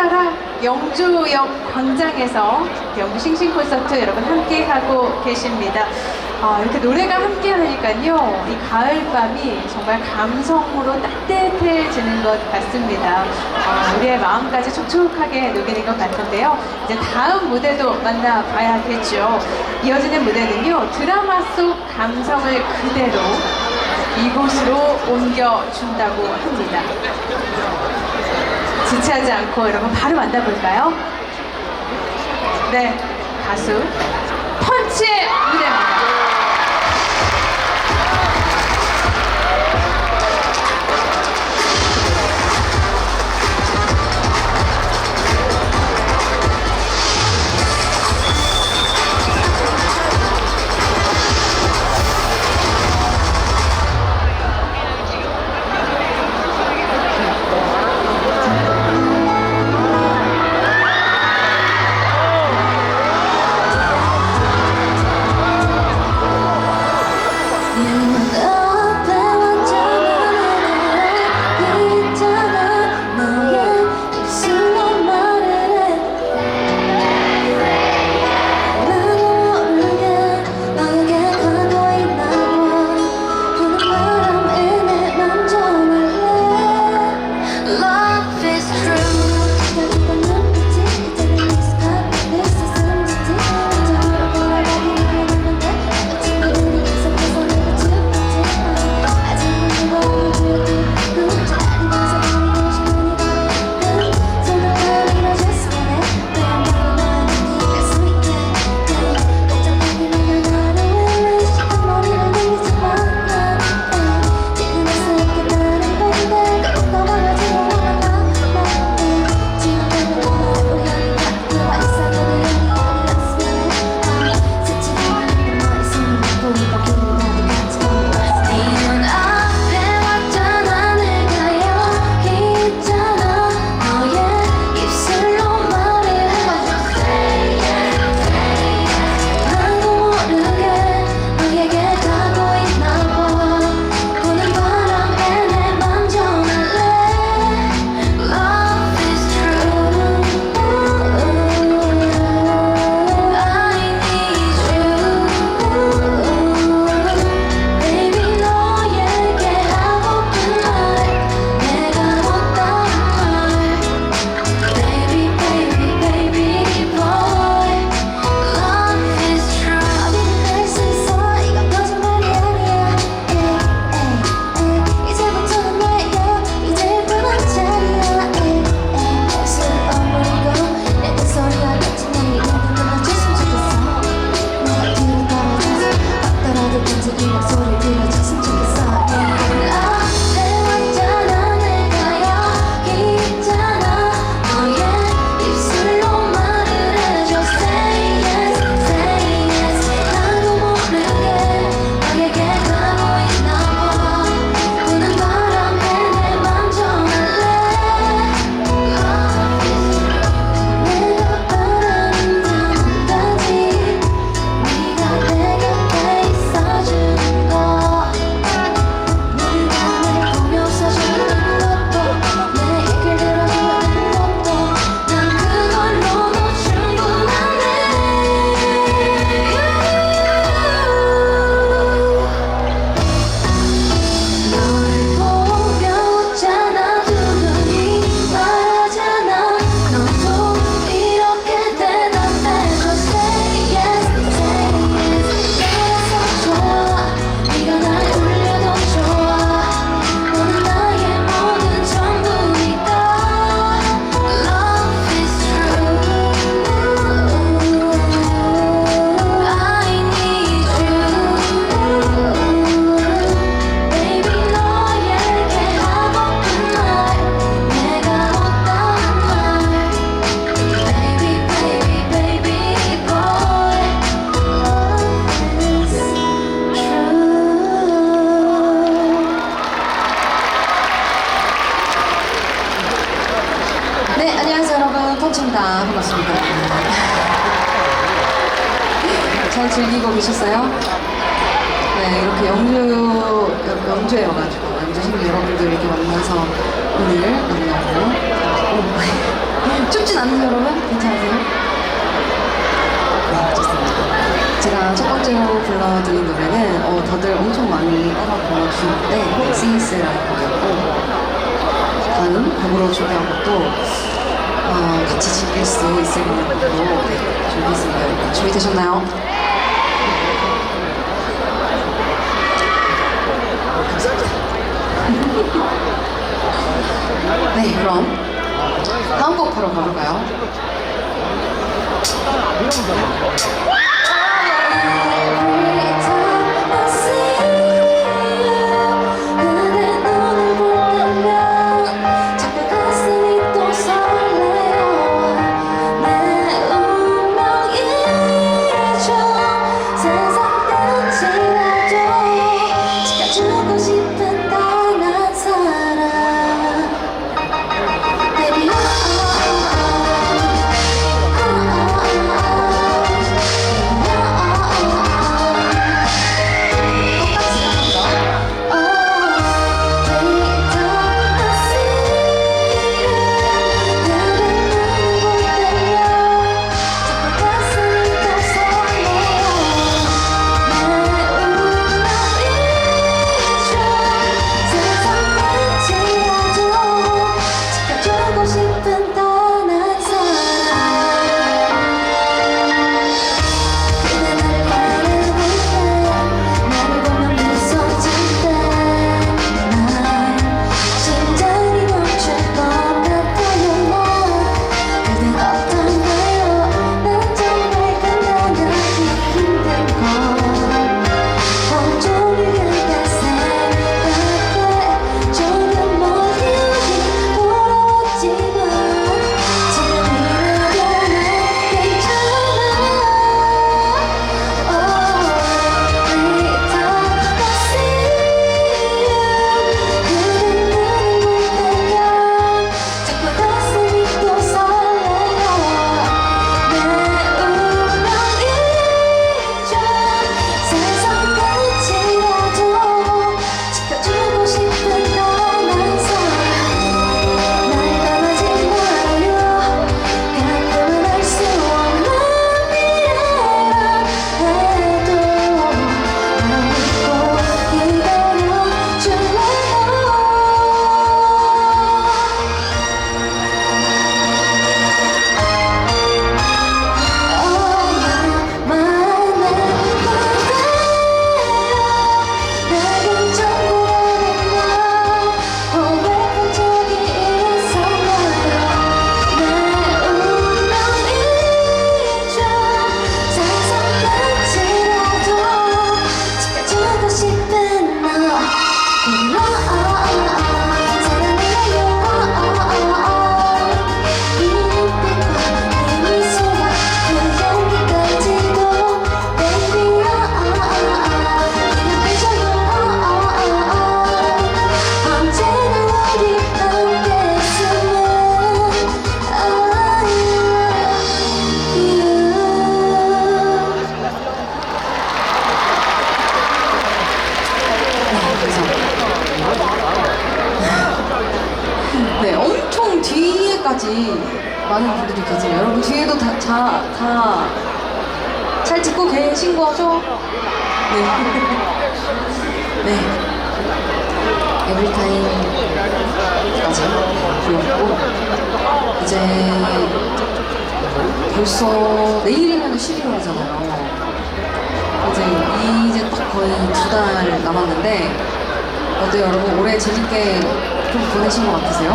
첫사랑 영주역 광장에서 영주 싱싱 콘서트 여러분 함께하고 계십니다. 어, 이렇게 노래가 함께 하니까요. 이 가을밤이 정말 감성으로 따뜻해지는 것 같습니다. 어, 우리의 마음까지 촉촉하게 녹이는 것 같은데요. 이제 다음 무대도 만나봐야겠죠. 이어지는 무대는요. 드라마 속 감성을 그대로 이곳으로 옮겨준다고 합니다. 지체하지 않고 여러분 바로 만나볼까요? 네, 가수 펀치의 무대입니다. 오늘 만나서 춥진 않으세요 여러분? 괜찮으세요? 네 좋습니다 제가 첫 번째로 불러드린 노래는 어, 다들 엄청 많이 따라 불러주는데 싱스라는 곡이었고 다음 곡으로 준비한 것도 어, 같이 즐길 수 있을 만한 곡으로 네, 준비했습니다 준비되셨나요? 감사합니다. 네, 그럼 다음 곡 바로 가볼까요? 많은 분들이 계세요. 여러분 뒤에도 다, 다, 다, 잘 듣고 계신 거죠? 네. 네. 에브리타임까지 불렀고, 이제 벌써 내일이면 11월이잖아요. 이제, 이제 딱 거의 두 달 남았는데, 어때요, 여러분? 올해 재밌게 좀 보내신 것 같으세요?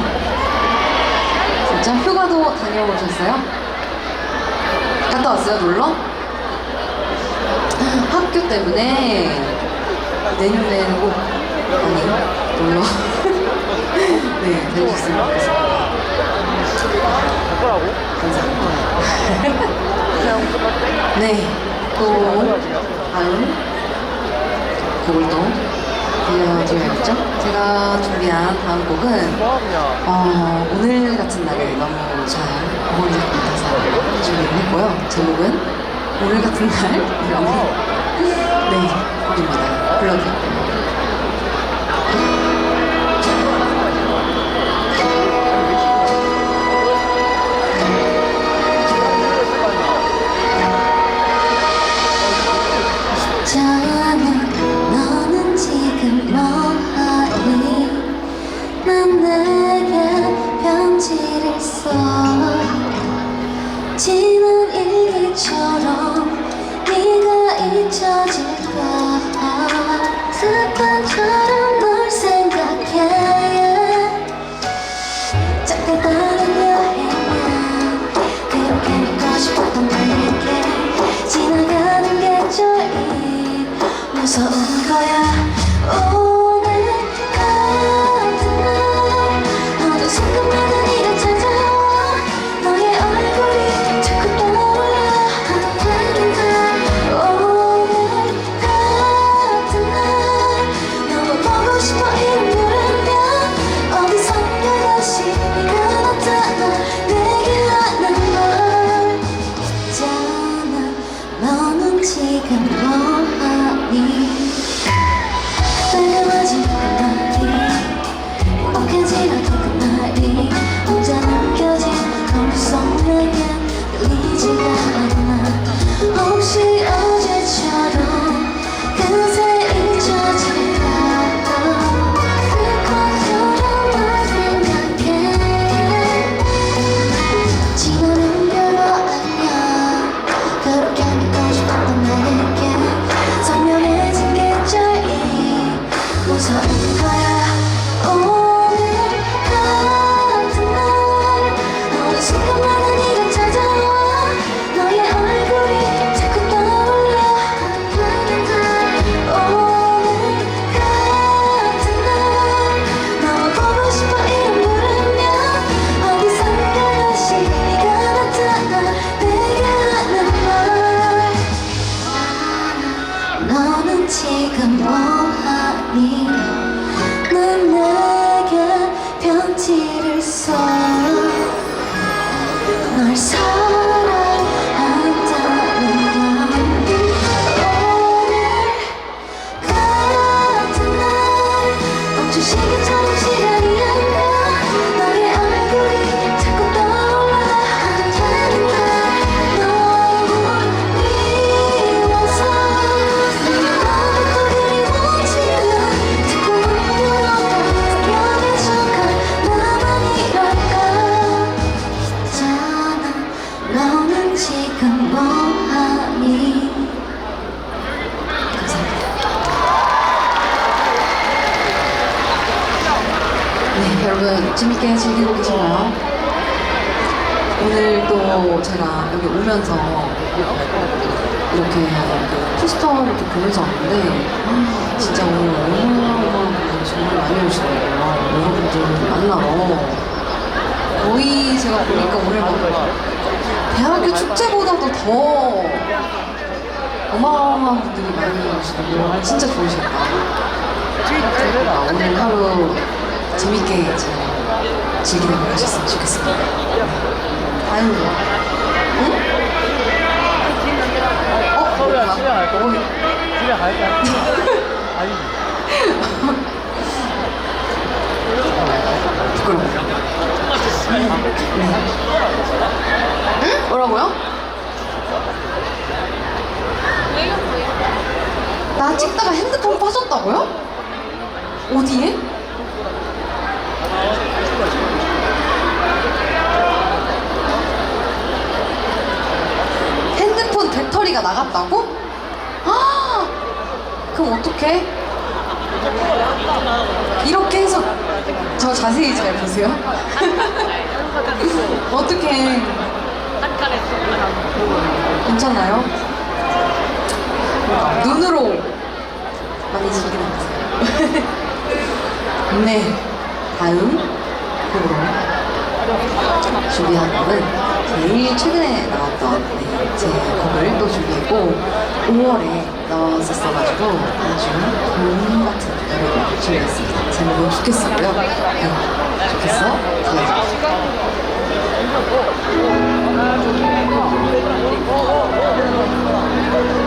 진짜? 휴가도 다녀오셨어요? 갔다 왔어요, 놀러? 학교 때문에 내년에는 꼭 많이 놀러 네, 다니셨으면 좋겠습니다. 감사합니다. 네, 또 다음 곡을 또 들려드려야겠죠? 제가 준비한 다음 곡은 어, 오늘 같은 날에 너무 잘 어울릴 것 같아서 준비를 했고요. 제목은 오늘 같은 날이라는 네, 곡입니다. 불러드릴게요. 여러분 재밌게 즐기고 계신가요? 오늘 또 제가 여기 오면서 이렇게 그 포스터 이렇게 보면서 왔는데 아, 진짜 오늘 어마어마한 정말 많이 오시더라고요. 여러분들 만나러 거의 제가 보니까 오늘 막 대학교 축제보다도 더 어마어마한 분들이 많이 오시더라고요. 진짜. 그러니까 오늘 하루 재밌게 잘 즐기다 가셨으면 좋겠습니다. 다행히. 응? 어? 서울이야 뭐야? 집에 갈 거야? 어, 집에 갈게 아니 부끄러워. 네. 응? 뭐라고요? 나 찍다가 핸드폰 빠졌다고요? 어디에? 핸드폰 배터리가 나갔다고? 아, 그럼 어떡해? 이렇게 해서 저 자세히 잘 보세요. 어떡해. 괜찮나요? 눈으로 많이 즐기는 거세요. 네. 다음 곡으로 준비한 곡은 제일 최근에 나왔던 네, 제 곡을 또 준비했고 5월에 나왔었어가지고 아주 봄 같은 노래를 준비했습니다. 제목은 좋겠어고요. 네, 좋겠어. 네. 널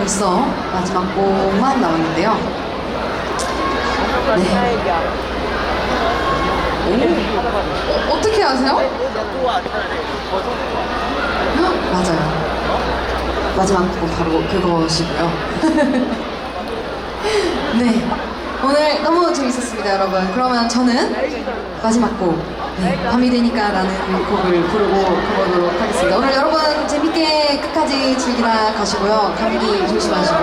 벌써 마지막 곡만 남았는데요. 네. 오, 어, 어떻게 아세요? 헉, 맞아요. 마지막 곡은 바로 그것이고요. 네. 오늘 너무 재밌었습니다, 여러분. 그러면 저는 마지막 곡, 네, 밤이 되니까 라는 곡을 부르고 가보도록 하겠습니다. 오늘 여러분 재밌게 끝까지 즐기다 가시고요. 감기 조심하시고,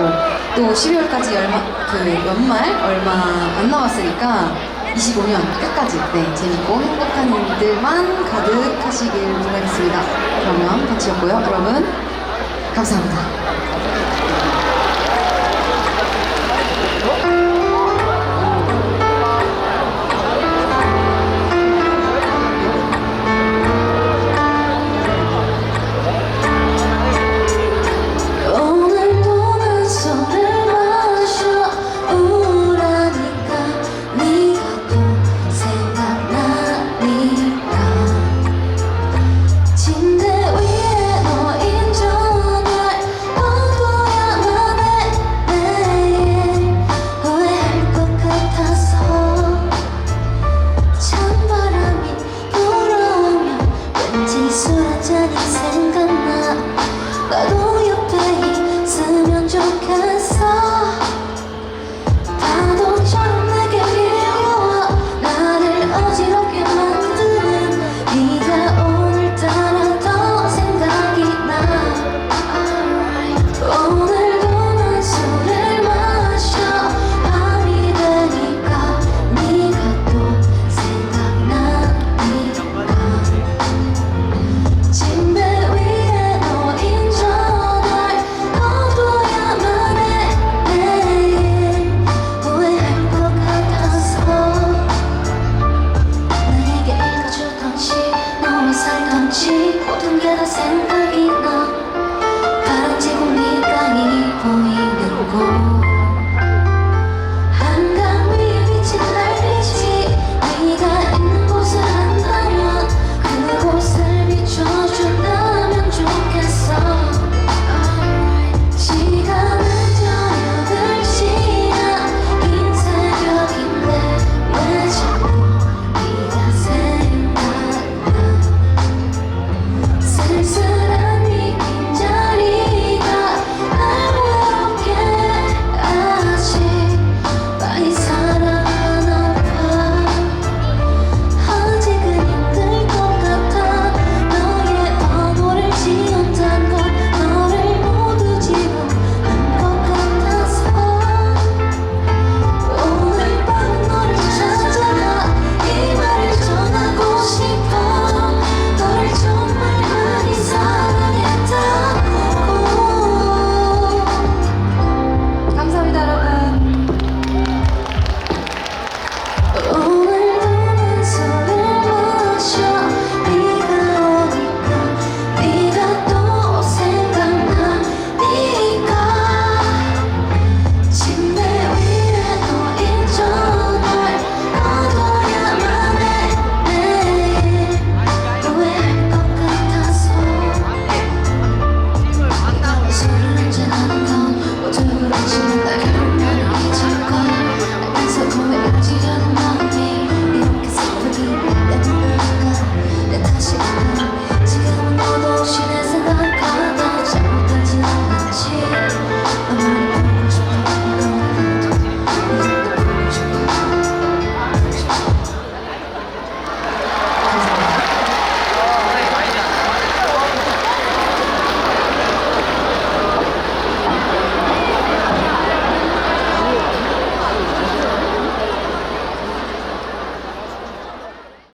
또 12월까지 얼마, 그 연말 얼마 안 남았으니까 25년 끝까지, 네, 재밌고 행복한 일들만 가득하시길 바라겠습니다. 그러면 같이였고요. 여러분, 감사합니다.